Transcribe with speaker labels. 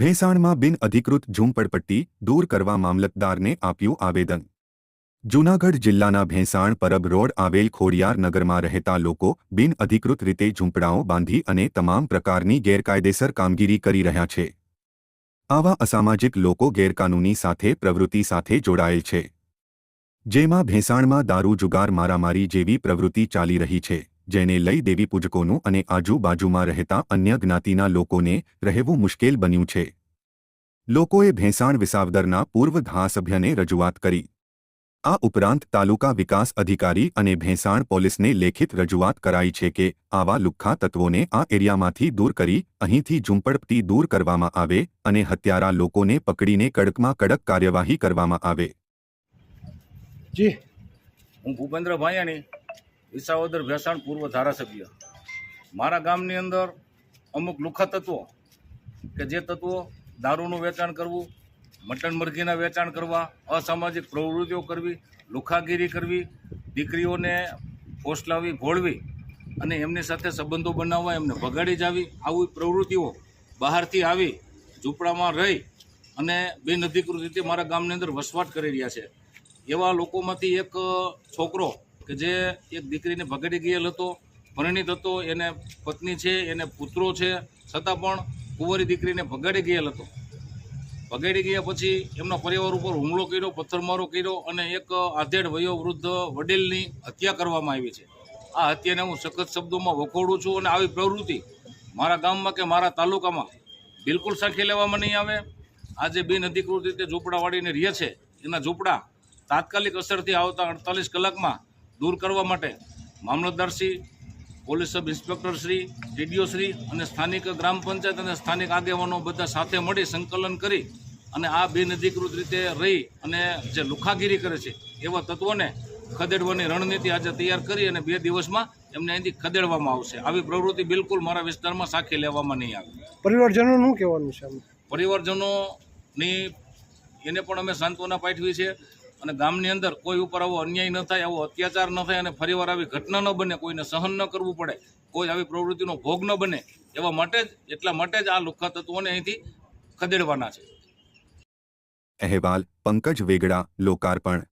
Speaker 1: ભેંસાણમાં બિન અધિકૃત ઝૂંપડપટ્ટી દૂર કરવા મામલતદારને આપ્યું આવેદન. જૂનાગઢ જિલ્લાના ભેંસાણ પરબ રોડ આવેલ ખોડિયાર નગરમાં રહેતા લોકો બિન અધિકૃત રીતે ઝૂંપડાઓ બાંધી અને તમામ પ્રકારની ગેરકાયદેસર કામગીરી કરી રહ્યા છે. આવા અસામાજિક લોકો ગેરકાનૂની સાથે, પ્રવૃત્તિ સાથે જોડાયેલ છે. જેમાં ભેંસાણમાં દારૂ જુગાર, મારામારી જેવી પ્રવૃત્તિ ચાલી રહી છે. જેને લઈ દેવી પૂજકોનું અને આજુબાજુમાં રહેતા અન્ય જ્ઞાતિના લોકોને રહેવું મુશ્કેલ બન્યું છે. લોકોએ ભેંસાણ વિસાવદરના પૂર્વ ધારાસભ્યને રજૂઆત કરી. આ ઉપરાંત તાલુકા વિકાસ અધિકારી અને ભેંસાણ પોલીસને લેખિત રજૂઆત કરાઈ છે કે આવા લુખ્ખા તત્વોને આ એરિયામાંથી દૂર કરી અહીંથી ઝૂંપડપટી દૂર કરવામાં આવે અને હત્યારા લોકોને પકડીને કડકમાં કડક કાર્યવાહી કરવામાં આવે.
Speaker 2: જી.
Speaker 3: હું ભૂપેન્દ્ર ભાયાણી વિસાવદર ભેસાણ પૂર્વ ધારાસભ્ય. મારા ગામની અંદર અમુક લુખા તત્વો કે જે તત્વો દારૂનું વેચાણ કરવું, મટન મરઘીના વેચાણ કરવા, અસામાજિક પ્રવૃત્તિઓ કરવી, લુખાગીરી કરવી, દીકરીઓને ફોસલાવી ભોળવી અને એમની સાથે સંબંધો બનાવવા, એમને ભગાડી જાવી, આવી પ્રવૃત્તિઓ બહારથી આવી, ઝૂંપડામાં રહી અને બિનઅધિકૃત રીતે મારા ગામની અંદર વસવાટ કરી રહ્યા છે. એવા લોકોમાંથી એક છોકરો કે જે એક દીકરીને ભગાડી ગયેલ હતો, પરિણીત હતો, એને પત્ની છે, એને પુત્રો છે, છતાં પણ કુંવરી દીકરીને ભગાડી ગયેલ હતો. ભગાડી ગયા પછી એમના પરિવાર ઉપર હુમલો કર્યો, પથ્થરમારો કર્યો અને એક આધેડ વયોવૃદ્ધ વડીલની હત્યા કરવામાં આવી છે. આ હત્યાને હું સખત શબ્દોમાં વખોડું છું અને આવી પ્રવૃત્તિ મારા ગામમાં કે મારા તાલુકામાં બિલકુલ સાંખી લેવામાં નહીં આવે. આજે બિન અધિકૃત રીતે ઝૂંપડાવાળીને રહે છે, એના ઝૂંપડા તાત્કાલિક અસરથી આવતા અડતાલીસ કલાકમાં દૂર કરવા માટે મામલતદારશ્રી પોલીસ સબ ઇન્સ્પેક્ટરશ્રી ટીડીઓશ્રી અને સ્થાનિક ગ્રામ પંચાયત અને સ્થાનિક આગેવાનો બધા સાથે મળી સંકલન કરી અને આ બિનઅધિકૃત રીતે રહી અને જે લુખાગીરી કરે છે એવા તત્વોને ખદેડવાની રણનીતિ આજે તૈયાર કરી અને બે દિવસમાં એમને અહીંથી ખદેડવામાં આવશે. આવી પ્રવૃત્તિ બિલકુલ મારા વિસ્તારમાં સાખી લેવામાં નહીં આવે.
Speaker 2: પરિવારજનોનું શું કહેવાનું છે
Speaker 3: પરિવારજનોની એને પણ અમે સાંત્વના પાઠવી છે. અને ગામની અંદર કોઈ ઉપર આવો અન્યાય ન થાય, આવો અત્યાચાર ન થાય અને ફરીવાર આવી ઘટના ન બને, કોઈને સહન ન કરવું પડે, કોઈ આવી પ્રવૃત્તિનો ભોગ ન બને, એવા માટે જ, એટલા માટે જ આ લુખ્ખા તત્વોને અહીંથી ખદેડવાના છે.
Speaker 1: અહેવાલ પંકજ વેગડા, લોકાર્પણ.